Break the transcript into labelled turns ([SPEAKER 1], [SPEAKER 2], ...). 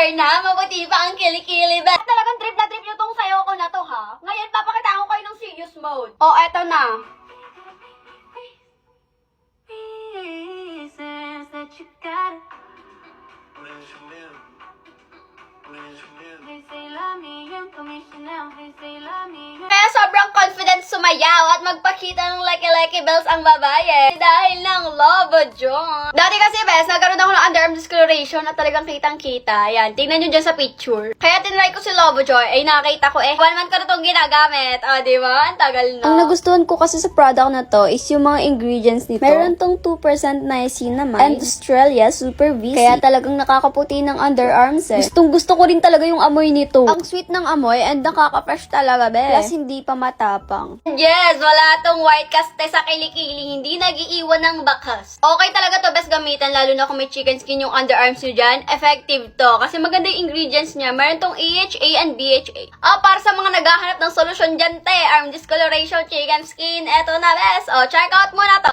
[SPEAKER 1] Sure na, mabuti pa ang kilikili ba? Talagang trip na trip yung tong sayo ko na to ha. Ngayon, papakita ko kayo ng serious mode. Oh, eto na. Kaya sobrang confident sumayaw at magpakita ng like-like bells ang babae. Dahil ng love, John. Dati kasi, bes, nagkaroon ako ng underarm discoloration at talagang kitang-kita. Ayan, tingnan nyo dyan sa picture. Kaya tinry ko si Lovo Joy. Ay, nakita ko eh. One month ko na itong ginagamit. O, di ba? Ang tagal na.
[SPEAKER 2] Ang nagustuhan ko kasi sa product na to is yung mga ingredients nito. Meron tong 2% niacinamide and Australia Super VC. Kaya talagang nakakaputi ng underarms eh. Gustong gusto ko rin talaga yung amoy nito. Ang sweet ng amoy and nakaka-fresh talaga, be. Plus hindi pa matapang.
[SPEAKER 1] Yes, wala tong white kaste sa kilikili, hindi nagiiwan ng bakas. Okay talaga to best gamitan, lalo na kung may chicken skin yung underarms nyo dyan. Effective to, kasi maganda yung ingredients niya. Meron tong AHA and BHA. Ah, para sa mga naghahanap ng solusyon dyan, te, arm discoloration, chicken skin, eto na best. O, check out muna to.